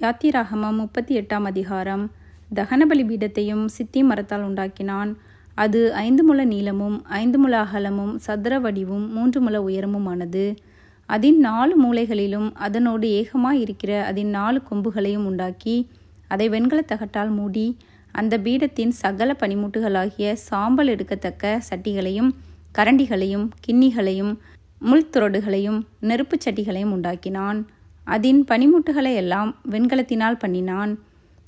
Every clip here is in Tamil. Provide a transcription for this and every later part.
யாத்திராகமம் முப்பத்தி எட்டாம் அதிகாரம். தகனபலி பீடத்தையும் சித்தி மரத்தால் உண்டாக்கினான். அது ஐந்து முழ நீளமும் ஐந்து முழ அகலமும் சதுர வடிவும் மூன்று முழ உயரமுமானது. அதன் நாலு மூலைகளிலும் அதனோடு ஏகமாய் இருக்கிற அதன் நாலு கொம்புகளையும் உண்டாக்கி அதை வெண்கலத் தகட்டால் மூடி அந்த பீடத்தின் சகல பனிமூட்டுகளாகிய சாம்பல் எடுக்கத்தக்க சட்டிகளையும் கரண்டிகளையும் கிண்ணிகளையும் முள்துரடுகளையும் நெருப்புச் சட்டிகளையும் உண்டாக்கினான். அதன் பனிமுட்டுகளை எல்லாம் வெண்கலத்தினால் பண்ணினான்.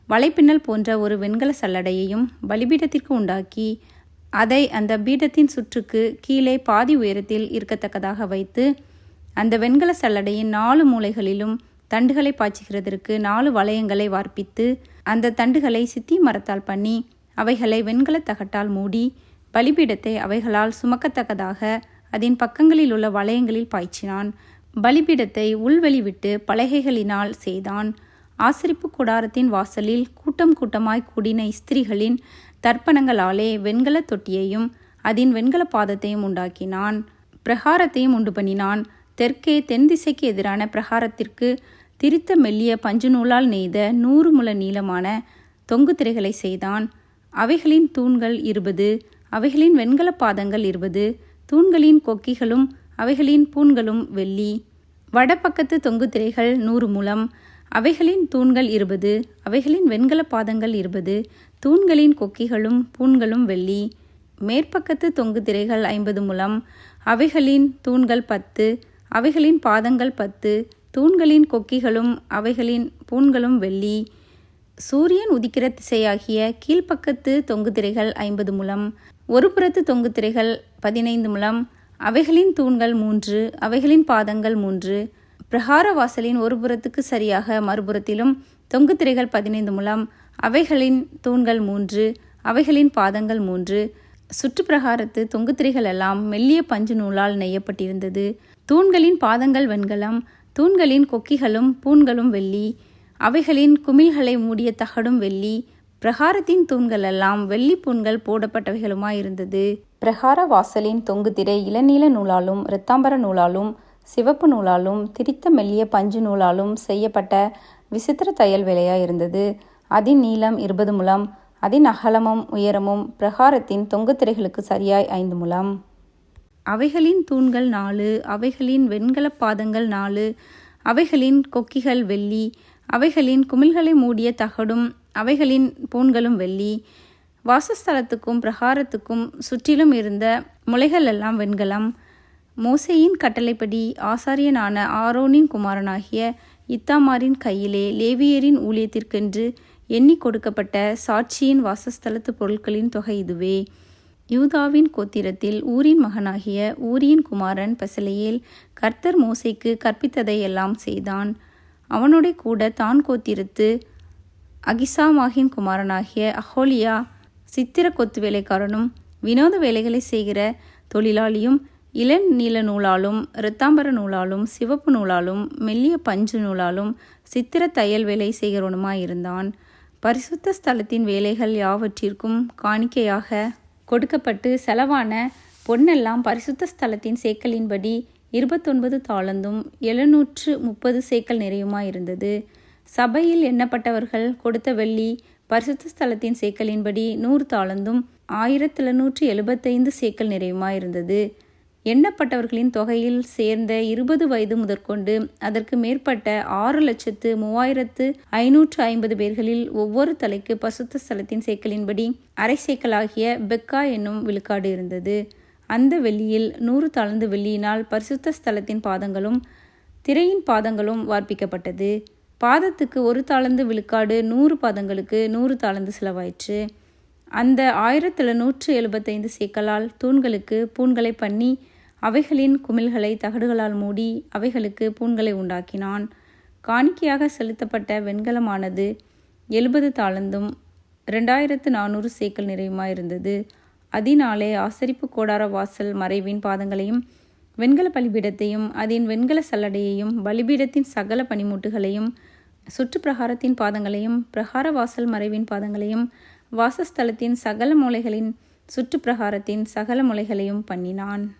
வலைப்பின்னல் போன்ற ஒரு வெண்கல சல்லடையையும் பலிபீடத்திற்கு உண்டாக்கி அதை அந்த பீடத்தின் சுற்றுக்கு கீழே பாதி உயரத்தில் இருக்கத்தக்கதாக வைத்து அந்த வெண்கல சல்லடையின் நாலு மூலைகளிலும் தண்டுகளை பாய்ச்சுகிறதற்கு நாலு வளையங்களை வார்ப்பித்து அந்த தண்டுகளை சித்தி மரத்தால் பண்ணி அவைகளை வெண்கலத் தகட்டால் மூடி பலிபீடத்தை அவைகளால் சுமக்கத்தக்கதாக அதன் பக்கங்களில் உள்ள வளையங்களில் பாய்ச்சினான். பலிபீடத்தை உள்வெளி விட்டு பலகைகளினால் செய்தான். ஆசரிப்பு கூடாரத்தின் வாசலில் கூட்டம் கூட்டமாய் கூடின ஸ்திரீகளின் தர்ப்பணங்களாலே வெண்கலத் தொட்டியையும் அதன் வெண்கல பாதத்தையும் உண்டாக்கினான். பிரகாரத்தையும் உண்டு பண்ணினான். தெற்கே தென் திசைக்கு எதிரான பிரகாரத்திற்கு திரித்த மெல்லிய பஞ்சு நூலால் நெய்த நூறு முழ நீளமான தொங்கு திரைகளை செய்தான். அவைகளின் தூண்கள் இருபது அவைகளின் வெண்கல பாதங்கள் இருபது தூண்களின் கொக்கிகளும் அவைகளின் பூண்களும் வெள்ளி. வடபக்கத்து தொங்கு திரைகள் நூறு முழம் அவைகளின் தூண்கள் இருபது அவைகளின் வெண்கல பாதங்கள் இருபது தூண்களின் கொக்கிகளும் பூண்களும் வெள்ளி மேற்பக்கத்து தொங்கு திரைகள் ஐம்பது முழம் அவைகளின் தூண்கள் பத்து அவைகளின் பாதங்கள் பத்து தூண்களின் கொக்கிகளும் அவைகளின் பூண்களும் வெள்ளி. சூரியன் உதிக்கிற திசையாகிய கீழ்ப்பக்கத்து தொங்கு திரைகள் ஐம்பது முழம் ஒரு புறத்து தொங்கு திரைகள் பதினைந்து முழம் அவைகளின் தூண்கள் மூன்று அவைகளின் பாதங்கள் மூன்று. பிரகார வாசலின் ஒரு புறத்துக்கு சரியாக மறுபுறத்திலும் தொங்கு திரைகள் பதினைந்து முழம். அவைகளின் தூண்கள் மூன்று அவைகளின் பாதங்கள் மூன்று. சுற்றுப்பிரகாரத்து தொங்கு திரைகள் எல்லாம் மெல்லிய பஞ்சு நூலால் நெய்யப்பட்டிருந்தது. தூண்களின் பாதங்கள் வெண்கலம் தூண்களின் கொக்கிகளும் பூண்களும் வெள்ளி. அவைகளின் குமிழ்களை மூடிய தகடும் வெள்ளி. பிரகாரத்தின் தூண்கள் எல்லாம் வெள்ளி பூண்கள் போடப்பட்டவைகளுமாயிருந்தது. பிரகார வாசலின் தொங்கு திரை இளநீல நூலாலும் இரத்தாம்பர நூலாலும் சிவப்பு நூலாலும் திரித்த மெல்லிய பஞ்சு நூலாலும் செய்யப்பட்ட விசித்திர தையல் வேலையாக இருந்தது. அதின் நீளம் இருபது முலம் அதின் அகலமும் உயரமும் பிரகாரத்தின் தொங்கு திரைகளுக்கு சரியாய் ஐந்து முலம் அவைகளின் தூண்கள் நாலு அவைகளின் வெண்கலப் பாதங்கள் நாலு அவைகளின் கொக்கிகள் வெள்ளி அவைகளின் குமிழ்களை மூடிய தகடும் அவைகளின் பூண்களும் வெள்ளி வாசஸ்தலத்துக்கும் பிரகாரத்துக்கும் சுற்றிலும் இருந்த முளைகள் எல்லாம் வெண்கலம். மோசையின் கட்டளைப்படி ஆசாரியனான ஆரோனின் குமாரனாகிய இத்தாமாரின் கையிலே லேவியரின் ஊழியத்திற்கென்று எண்ணி கொடுக்கப்பட்ட சாட்சியின் வாசஸ்தலத்து பொருட்களின் தொகை இதுவே. யூதாவின் கோத்திரத்தில் ஊரின் மகனாகிய ஊரியின் குமாரன் பசலையில் கர்த்தர் மோசைக்கு கற்பித்ததை எல்லாம் செய்தான். அவனுடைய கூட தான் கோத்திரத்து அகிசாமாகின் குமாரனாகிய அஹோலியா சித்திர கொத்து வேலைக்காரனும் வினோத வேலைகளை செய்கிற தொழிலாளியும் இளநீல நூலாலும் இரத்தாம்பர நூலாலும் சிவப்பு நூலாலும் மெல்லிய பஞ்சு நூலாலும் சித்திர தையல் வேலை செய்கிறவனுமாயிருந்தான் பரிசுத்த ஸ்தலத்தின் வேலைகள் யாவற்றிற்கும் காணிக்கையாக கொடுக்கப்பட்டு செலவான பொன்னெல்லாம் பரிசுத்த ஸ்தலத்தின் சேக்கலின்படி இருபத்தொன்பது தாளந்தும் எழுநூற்று முப்பது சேக்கல் நிறையுமாயிருந்தது சபையில் எண்ணப்பட்டவர்கள் கொடுத்த வெள்ளி பரிசுத்த ஸ்தலத்தின் சேக்கலின்படி நூறு தாளந்தும் ஆயிரத்தி நூற்றி எழுபத்தைந்து சேக்கல் நிறையுமாயிருந்தது எண்ணப்பட்டவர்களின் தொகையில் சேர்ந்த இருபது வயது முதற்கொண்டு அதற்கு மேற்பட்ட ஆறு லட்சத்து மூவாயிரத்து ஐநூற்று ஐம்பது பேர்களில் ஒவ்வொரு தலைக்கு பசுத்த ஸ்தலத்தின் சேக்கலின்படி அரை சேக்கலாகிய பெக்கா என்னும் விழுக்காடு இருந்தது. அந்த வெள்ளியில் நூறு தளர்ந்து வெள்ளியினால் பரிசுத்த ஸ்தலத்தின் பாதங்களும் திரையின் பாதங்களும் வார்ப்பிக்கப்பட்டது. பாதத்துக்கு ஒரு தாளந்து விழுக்காடு நூறு பாதங்களுக்கு நூறு தாளந்து செலவாயிற்று. அந்த ஆயிரத்தில் நூற்று எழுபத்தைந்து சேக்கலால் தூண்களுக்கு பூண்களை பண்ணி அவைகளின் குமிழ்களை தகடுகளால் மூடி அவைகளுக்கு பூண்களை உண்டாக்கினான். காணிக்கையாக செலுத்தப்பட்ட வெண்கலமானது எழுபது தாளந்தும் ரெண்டாயிரத்து நானூறு சேக்கல் நிறையுமாயிருந்தது. அதனாலே ஆசரிப்பு கோடார வாசல் மறைவின் பாதங்களையும் வெண்கல பலிபீடத்தையும் அதன் வெண்கல சல்லடையையும் பலிபீடத்தின் சகல பனிமூட்டுகளையும் சுற்றுப்பிரகாரத்தின் பாதங்களையும் பிரகார வாசல் மறைவின் பாதங்களையும் வாசஸ்தலத்தின் சகல மூலைகளின் சுற்றுப்பிரகாரத்தின் சகல முலைகளையும் பண்ணினான்.